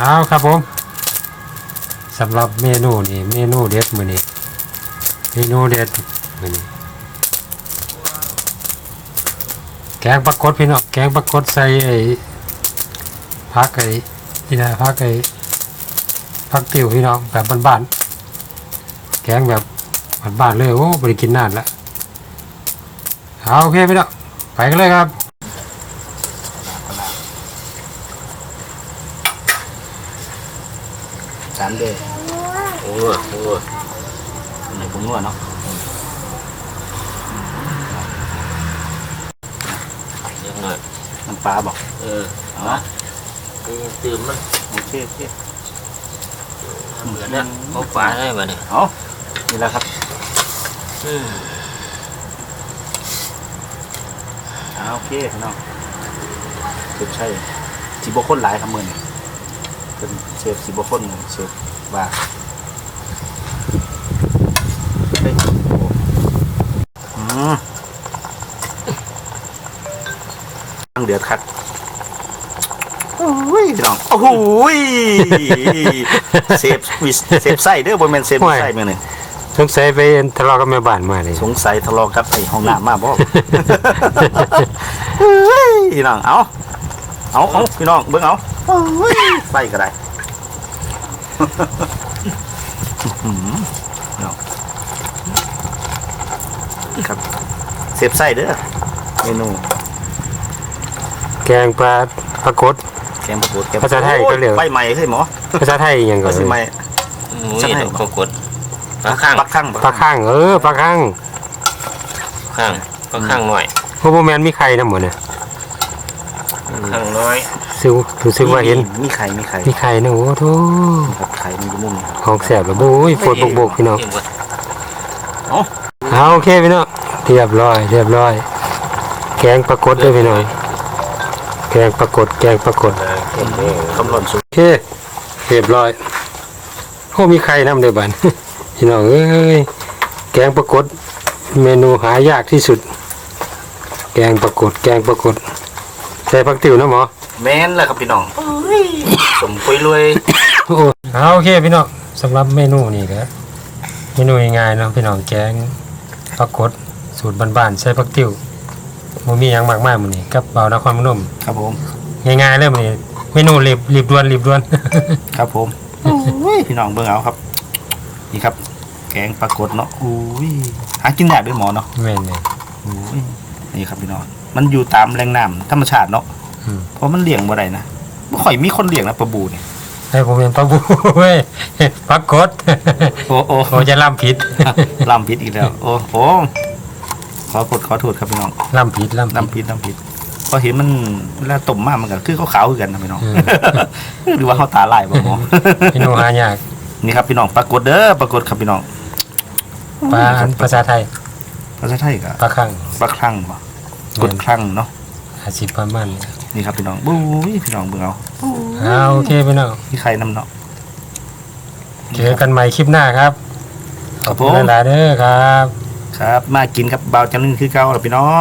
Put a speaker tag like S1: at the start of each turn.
S1: เอาครับผมสำหรับเมนูนี่เมนูเด็ดมือนี้เมนูเด็ดมือนี้แกงปลากดพี่น้องแกงปลากดใส่ไอ้ผักไอ้นี่นะผักไอ้ผักติ๋วพี่น้องแบบบ้านๆแกงแบบบ้านๆเลยโอ้บริกินนานละเอาโอเคพี่น้องไปกันเลยครับ
S2: สามเดือนโอ้โหโอ้โหอันไหนผมนวดเนาะ
S3: ยังหน่อย
S2: น้ำปลาบอก
S3: เออ
S2: เอา
S3: เอาตีตื่มมัน
S2: โอเคโอเค
S3: เหมือนเนี่ยเขาปลาได้มาเนี่ย
S2: เอานี่แหละครับ
S3: อืม
S2: เอาโอเคพี่น้องเชฟใช่สิบคนหลายครับมือนี่ เป็นเชฟสิบคนเชฟว่าเฮ้ยโอ้อืมตั้งเดือดคัดโอ้ยพี่น้องโอ้โหยเซฟวิสเซฟไส้เด้อบนแมนเซฟไส้เมื่อนี่
S1: สงสัยไปทะเลาะกับแม่บ้านมาเลย
S2: สงสัยทะเลาะกับไอ้ห้องน้ำมาบ่เฮ้ยพี่น้องเอาเอาเอาพี่น้องเบิ่งเอา เฮ้ยไส้ก็ได้อื้อหือพี่น้องครับเซฟไส้เด้อเมนู
S1: แกงปลาปลากด
S2: แกงปลากดแกง
S1: ภาษาไทยก็เรียก
S2: ใบใหม่ใช่หมอ
S1: ภาษาไทยอหย่าง
S2: ก็
S1: ก่อน
S2: สิใหม่
S3: หมูนี่ดอกเขากดปลาข้าง
S2: ปักข้าง
S1: ปลาข้างเออปลาข้าง
S3: ข้างปลาข้างหน่อย
S1: พวกโมแมนมีใครนะหมดเนี่ย
S3: ข้างน้อย
S1: ซึรู้สึกว่าเห็น
S2: มีไข่มีไข่
S1: มีใครนะโอ้โห
S2: ครับไข่มันอยู่มุมนี้ครับ
S1: ของแสบแบบโอ้ยฝนบกๆพี่น้อง
S3: เยี่ยมเว้ย
S1: เอาโอเคพี่น้องเรียบร้อย เรียบร้อย แกงปลากดด้วยพี่น้องแกงปลากดแกงปลากด
S2: คำร้อนสุด
S1: โอเคเรียบร้อยโอ้มีใครนำด้วยบันพี่น้องเอ้ยแกงปลากดเมนูหายากที่สุด แกงปลากดแกงปลากด ใส่ผักติ๋วนะหมอ
S2: แม่นแหละครับพี่น้องสมปุยรวย
S1: โอ้เอาโอเคพี่น้องสำหรับเมนูนี่ก็เมนูง่ายๆเนาะพี่น้องแกงปลากดสูตรบ้านๆใส่ผักติ๋วบ่มีหยังมากมายมื้อนี้กับเบานครพนม
S2: ครับผม
S1: ง่ายๆเลยมื้อนี้เมนูรีบรีบด่วนรีบด่วน
S2: ครับผมพี่น้องเบิ่งเอาครับ นี่ครับ แกงปลากดเนาะอุ้ยหากินยากด้วยหมอเนาะ
S1: แม่นเลย
S2: อุ้ยนี่ครับพี่น้อง มันอยู่ตามแหล่งน้ำธรรมชาติเนาะ
S1: อืม
S2: เพราะมันเลี้ยงบ่ได้นะบ่ค่อยมีคนเลี้ยงนะปลาบูเนี่ย
S1: ให้ผมเป็นปลาบูเว้ยปลากด
S2: โอ้โอ้
S1: ผมจะล่ำผิด
S2: ลำพิษอีกแล้ว โอ้โหขอโทษขอโทษครับพี่น้อง
S1: ล่ำผิดล่ำผิด
S2: ลำพิษลำพิษพอเห็นมันเวลาต้มมากมันก็คือขาวๆคือกันนะพี่น้อง
S1: อืม
S2: หรือว่าเขาตาลายบ่หมอ
S1: เมนูหายาก
S2: นี่ครับพี่น้องปรากฏเด้อปรากฏครับพี่น้อง
S1: ปลาอันภาษาไทย
S2: ภาษาไทยก็
S1: ปลาข้าง
S2: ปลาคลั่งบ่ กดคลั่งเนาะ
S1: อาชีพประมาณนี้
S2: นี่ครับพี่น้องบุ้ยพี่น้องเบิ่งเอา
S1: เอาโอเคพี่น้อง
S2: มีใครนำเนาะ
S1: เจอกันใหม่คลิปหน้าครับ
S2: ครับ
S1: ข
S2: ผ
S1: อบ
S2: ม
S1: คุณหลายๆเด้อครับ
S2: ครับ มากินกับเบาวจันนึงคือเก่าล่ะพี่น้อง